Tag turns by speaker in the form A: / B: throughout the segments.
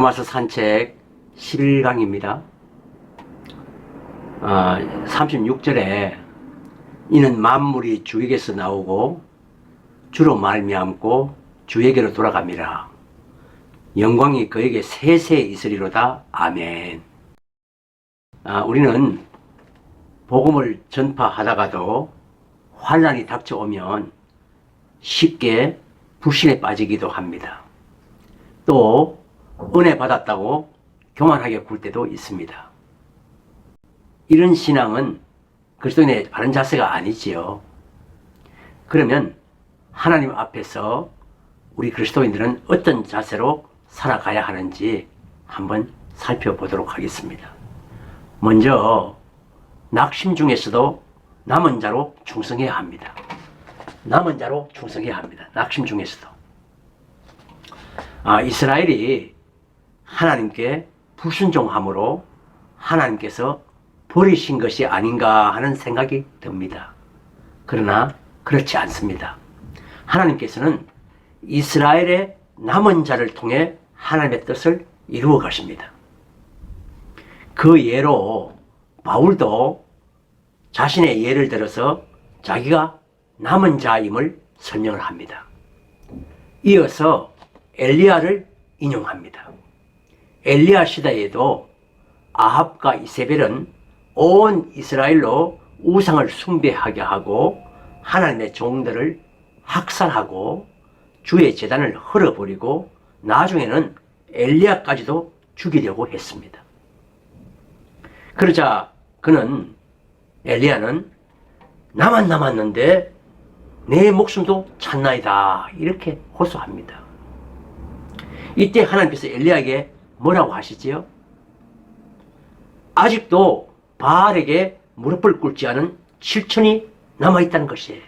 A: 로마서 산책 11강입니다. 아, 36절에 이는 만물이 주에게서 나오고 주로 말미암고 주에게로 돌아갑니다. 영광이 그에게 세세 있으리로다. 아멘. 아, 우리는 복음을 전파하다가도 환란이 닥쳐오면 쉽게 불신에 빠지기도 합니다. 또 은혜 받았다고 교만하게 굴 때도 있습니다. 이런 신앙은 그리스도인의 바른 자세가 아니지요. 그러면 하나님 앞에서 우리 그리스도인들은 어떤 자세로 살아가야 하는지 한번 살펴보도록 하겠습니다. 먼저 낙심 중에서도 남은 자로 충성해야 합니다. 남은 자로 충성해야 합니다. 낙심 중에서도. 아, 이스라엘이 하나님께 불순종함으로 하나님께서 버리신 것이 아닌가 하는 생각이 듭니다. 그러나 그렇지 않습니다. 하나님께서는 이스라엘의 남은 자를 통해 하나님의 뜻을 이루어 가십니다. 그 예로 바울도 자신의 예를 들어서 자기가 남은 자임을 설명을 합니다. 이어서 엘리야를 인용합니다. 엘리야 시대에도 아합과 이세벨은 온 이스라엘로 우상을 숭배하게 하고 하나님의 종들을 학살하고 주의 재단을 헐어버리고 나중에는 엘리야까지도 죽이려고 했습니다. 그러자 그는 엘리야는 나만 남았는데 내 목숨도 찾나이다 이렇게 호소합니다. 이때 하나님께서 엘리야에게 뭐라고 하시지요? 아직도 바알에게 무릎을 꿇지 않은 7천이 남아있다는 것이에요.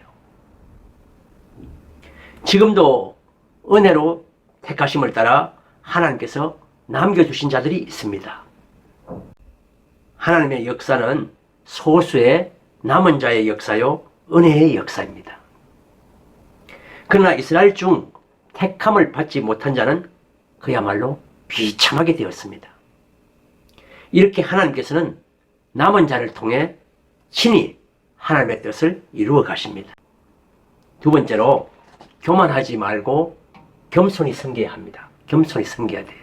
A: 지금도 은혜로 택하심을 따라 하나님께서 남겨주신 자들이 있습니다. 하나님의 역사는 소수의 남은 자의 역사요, 은혜의 역사입니다. 그러나 이스라엘 중 택함을 받지 못한 자는 그야말로 비참하게 되었습니다. 이렇게 하나님께서는 남은 자를 통해 친히 하나님의 뜻을 이루어 가십니다. 두 번째로 교만하지 말고 겸손히 섬겨야 합니다. 겸손히 섬겨야 돼요.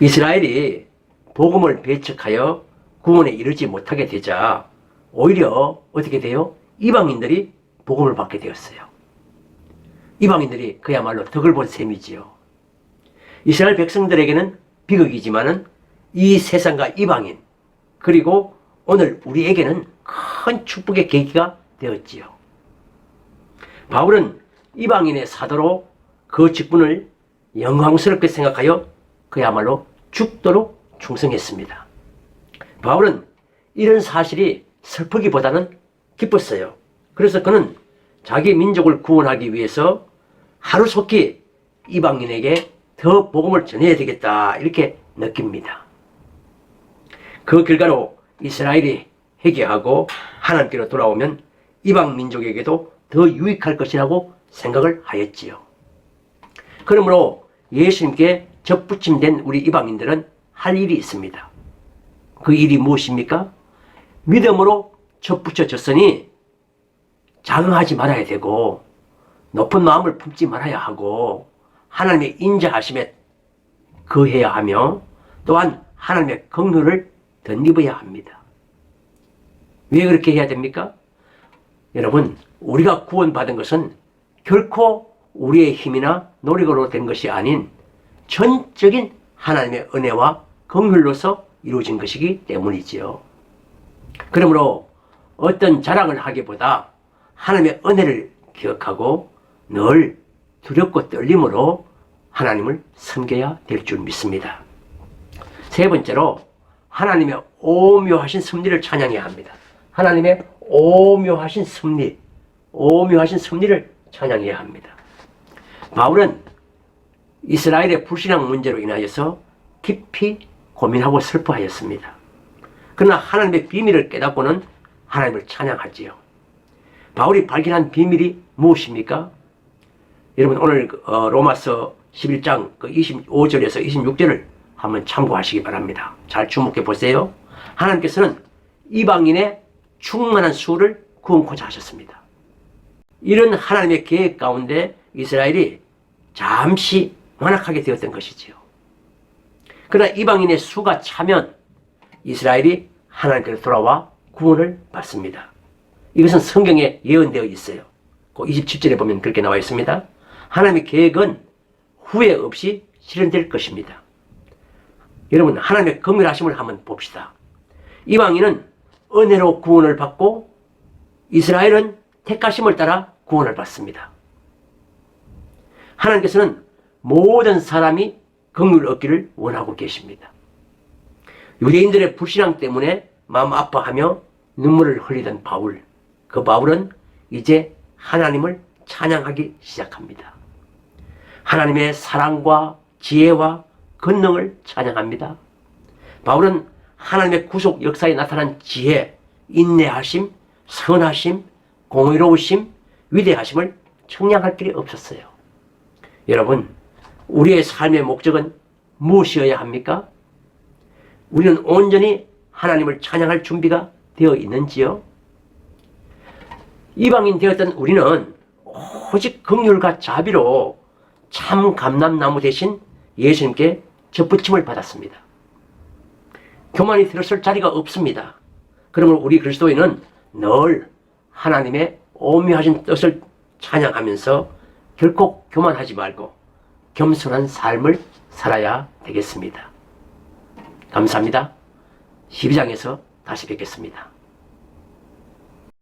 A: 이스라엘이 복음을 배척하여 구원에 이르지 못하게 되자 오히려 어떻게 돼요? 이방인들이 복음을 받게 되었어요. 이방인들이 그야말로 덕을 본 셈이지요. 이스라엘 백성들에게는 비극이지만은 이 세상과 이방인 그리고 오늘 우리에게는 큰 축복의 계기가 되었지요. 바울은 이방인의 사도로 그 직분을 영광스럽게 생각하여 그야말로 죽도록 충성했습니다. 바울은 이런 사실이 슬프기보다는 기뻤어요. 그래서 그는 자기 민족을 구원하기 위해서 하루속히 이방인에게 더 복음을 전해야 되겠다 이렇게 느낍니다. 그 결과로 이스라엘이 회개하고 하나님께로 돌아오면 이방 민족에게도 더 유익할 것이라고 생각을 하였지요. 그러므로 예수님께 접붙임된 우리 이방인들은 할 일이 있습니다. 그 일이 무엇입니까? 믿음으로 접붙여졌으니 자긍하지 말아야 되고 높은 마음을 품지 말아야 하고 하나님의 인자하심에 거해야 하며 또한 하나님의 긍휼을 덧입어야 합니다. 왜 그렇게 해야 됩니까? 여러분, 우리가 구원받은 것은 결코 우리의 힘이나 노력으로 된 것이 아닌 전적인 하나님의 은혜와 긍휼로서 이루어진 것이기 때문이지요. 그러므로 어떤 자랑을 하기보다 하나님의 은혜를 기억하고 늘 두렵고 떨림으로 하나님을 섬겨야 될 줄 믿습니다. 세 번째로 하나님의 오묘하신 섭리를 찬양해야 합니다. 하나님의 오묘하신 섭리, 오묘하신 섭리를 찬양해야 합니다. 바울은 이스라엘의 불신앙 문제로 인하여서 깊이 고민하고 슬퍼하였습니다. 그러나 하나님의 비밀을 깨닫고는 하나님을 찬양하지요. 바울이 발견한 비밀이 무엇입니까? 여러분 오늘 어, 로마서 11장 그 25절에서 26절을 한번 참고하시기 바랍니다. 잘 주목해 보세요. 하나님께서는 이방인의 충만한 수를 구원코자 하셨습니다. 이런 하나님의 계획 가운데 이스라엘이 잠시 완악하게 되었던 것이지요. 그러나 이방인의 수가 차면 이스라엘이 하나님께로 돌아와 구원을 받습니다. 이것은 성경에 예언되어 있어요. 그 27절에 보면 그렇게 나와 있습니다. 하나님의 계획은 후회 없이 실현될 것입니다. 여러분, 하나님의 긍휼하심을 한번 봅시다. 이방인은 은혜로 구원을 받고 이스라엘은 택하심을 따라 구원을 받습니다. 하나님께서는 모든 사람이 긍휼을 얻기를 원하고 계십니다. 유대인들의 불신앙 때문에 마음 아파하며 눈물을 흘리던 바울. 그 바울은 이제 하나님을 찬양하기 시작합니다. 하나님의 사랑과 지혜와 권능을 찬양합니다. 바울은 하나님의 구속 역사에 나타난 지혜, 인내하심, 선하심, 공의로우심, 위대하심을 청량할 길이 없었어요. 여러분, 우리의 삶의 목적은 무엇이어야 합니까? 우리는 온전히 하나님을 찬양할 준비가 되어 있는지요? 이방인 되었던 우리는 오직 긍휼과 자비로 참 감람나무 대신 예수님께 접붙임을 받았습니다. 교만이 들었을 자리가 없습니다. 그러므로 우리 그리스도인은 늘 하나님의 오묘하신 뜻을 찬양하면서 결코 교만하지 말고 겸손한 삶을 살아야 되겠습니다. 감사합니다. 12장에서 다시 뵙겠습니다.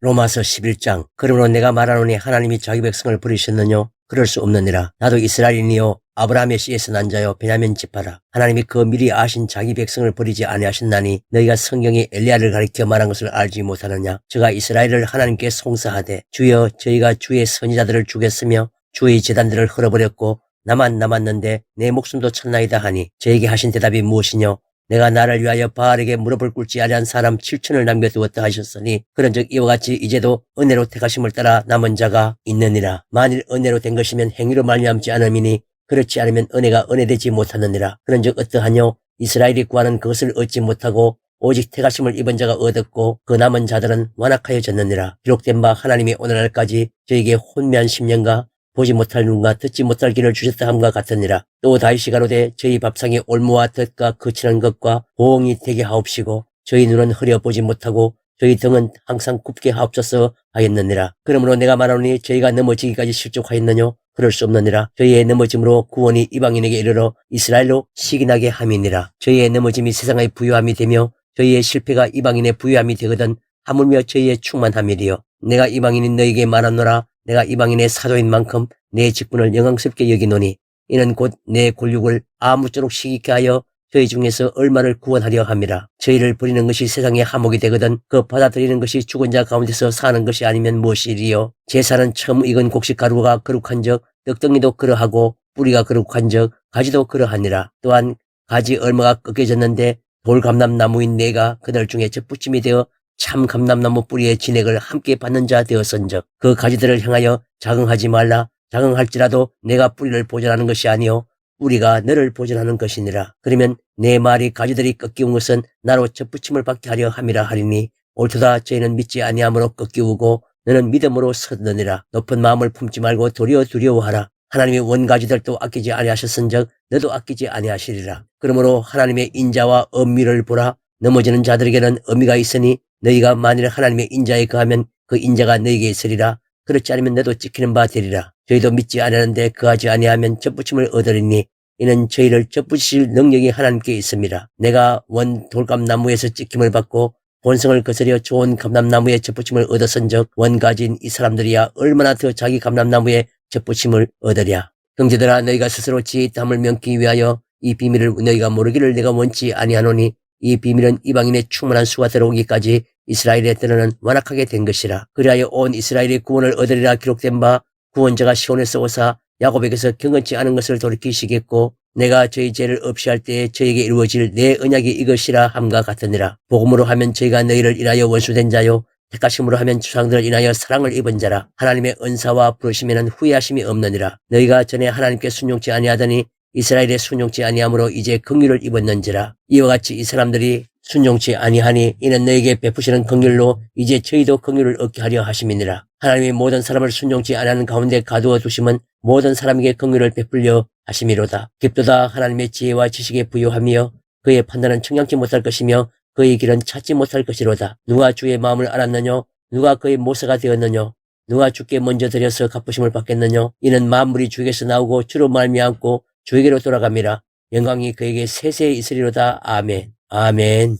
B: 로마서 11장 그러므로 내가 말하노니 하나님이 자기 백성을 부르셨느뇨 그럴 수 없느니라. 나도 이스라엘이니요. 아브라함의 씨에서 난 자요. 베냐민 지파라. 하나님이 그 미리 아신 자기 백성을 버리지 아니하셨나니 너희가 성경에 엘리야를 가리켜 말한 것을 알지 못하느냐? 저가 이스라엘을 하나님께 송사하되 주여 저희가 주의 선지자들을 죽였으며 주의 재단들을 흘어버렸고 나만 남았는데 내 목숨도 쳤나이다 하니 저에게 하신 대답이 무엇이뇨 내가 나를 위하여 바알에게 무릎을 꿇지 아니한 사람 7천을 남겨두었다 하셨으니 그런즉 이와 같이 이제도 은혜로 택하심을 따라 남은 자가 있느니라. 만일 은혜로 된 것이면 행위로 말미암지 않음이니 그렇지 않으면 은혜가 은혜되지 못하느니라. 그런즉 어떠하뇨? 이스라엘이 구하는 그것을 얻지 못하고 오직 택하심을 입은 자가 얻었고 그 남은 자들은 완악하여 졌느니라. 기록된 바 하나님이 오늘날까지 저에게 혼미한 심령과 보지 못할 눈과 듣지 못할 길을 주셨다 함과 같으니라. 또 다시 가로 되 저희 밥상에 올무와 덫과 거칠은 것과 보응이 되게 하옵시고 저희 눈은 흐려 보지 못하고 저희 등은 항상 굽게 하옵소서 하였느니라. 그러므로 내가 말하노니 저희가 넘어지기까지 실족하였느뇨? 그럴 수 없느니라. 저희의 넘어짐으로 구원이 이방인에게 이르러 이스라엘로 시기나게 함이니라. 저희의 넘어짐이 세상의 부유함이 되며 저희의 실패가 이방인의 부유함이 되거든 하물며 저희의 충만함이리요. 내가 이방인인 너에게 말하노라. 내가 이방인의 사도인 만큼 내 직분을 영광스럽게 여기노니 이는 곧내 골육을 아무쪼록 시기케 하여 저희 중에서 얼마를 구원하려 함이라. 저희를 버리는 것이 세상의 하목이 되거든 그 받아들이는 것이 죽은 자 가운데서 사는 것이 아니면 무엇이리요. 제사는 처음 익은 곡식 가루가 거룩한 적 떡덩이도 그러하고 뿌리가 거룩한 적 가지도 그러하니라. 또한 가지 얼마가 꺾여졌는데 돌감람나무인 내가 그들 중에 접붙임이 되어 참 감람나무 뿌리의 진액을 함께 받는 자 되었은즉 그 가지들을 향하여 자긍하지 말라 자긍할지라도 내가 뿌리를 보존하는 것이 아니요 뿌리가 너를 보존하는 것이니라. 그러면 내 말이 가지들이 꺾이운 것은 나로 접붙임을 받게 하려 함이라 하리니 옳도다 저희는 믿지 아니함으로 꺾이우고 너는 믿음으로 서느니라. 높은 마음을 품지 말고 도리어 두려워하라. 하나님이 원가지들도 아끼지 아니하셨은즉 너도 아끼지 아니하시리라. 그러므로 하나님의 인자와 엄미를 보라 넘어지는 자들에게는 의미가 있으니 너희가 만일 하나님의 인자에 거하면 그 인자가 너희에게 있으리라. 그렇지 않으면 너도 찍히는 바 되리라. 저희도 믿지 아니하는데 그하지 아니하면 접붙임을 얻으리니 이는 저희를 접붙이실 능력이 하나님께 있습니다. 내가 원 돌감나무에서 찍힘을 받고 본성을 거스려 좋은 감람나무에 접붙임을 얻었은즉 원가진 이 사람들이야 얼마나 더 자기 감람나무에 접붙임을 얻으랴. 형제들아 너희가 스스로 지혜의 땀을 면기 위하여 이 비밀을 너희가 모르기를 내가 원치 아니하노니 이 비밀은 이방인의 충만한 수가 들어오기까지 이스라엘의 때는 완악하게 된 것이라. 그리하여 온 이스라엘의 구원을 얻으리라 기록된 바 구원자가 시온에서 오사 야곱에게서 경건치 않은 것을 돌이키시겠고 내가 저희 죄를 없이 할 때에 저에게 이루어질 내 언약이 이것이라 함과 같으니라. 복음으로 하면 저희가 너희를 인하여 원수된 자요 택하심으로 하면 주상들을 인하여 사랑을 입은 자라 하나님의 은사와 부르심에는 후회하심이 없느니라 너희가 전에 하나님께 순종치 아니하더니 이스라엘의 순종치 아니함으로 이제 긍휼을 입었는지라 이와 같이 이 사람들이 순종치 아니하니 이는 너에게 베푸시는 긍휼로 이제 저희도 긍휼을 얻게 하려 하심이니라. 하나님이 모든 사람을 순종치 아니하는 가운데 가두어 두심은 모든 사람에게 긍휼을 베풀려 하심이로다. 깊도다 하나님의 지혜와 지식에 부유하며 그의 판단은 청량치 못할 것이며 그의 길은 찾지 못할 것이로다. 누가 주의 마음을 알았느뇨? 누가 그의 모사가 되었느뇨? 누가 주께 먼저 드려서 갚으심을 받겠느뇨? 이는 만물이 주에게서 나오고 주로 말미암고 주에게로 돌아갑니다. 영광이 그에게 세세에 있으리로다. 아멘. 아멘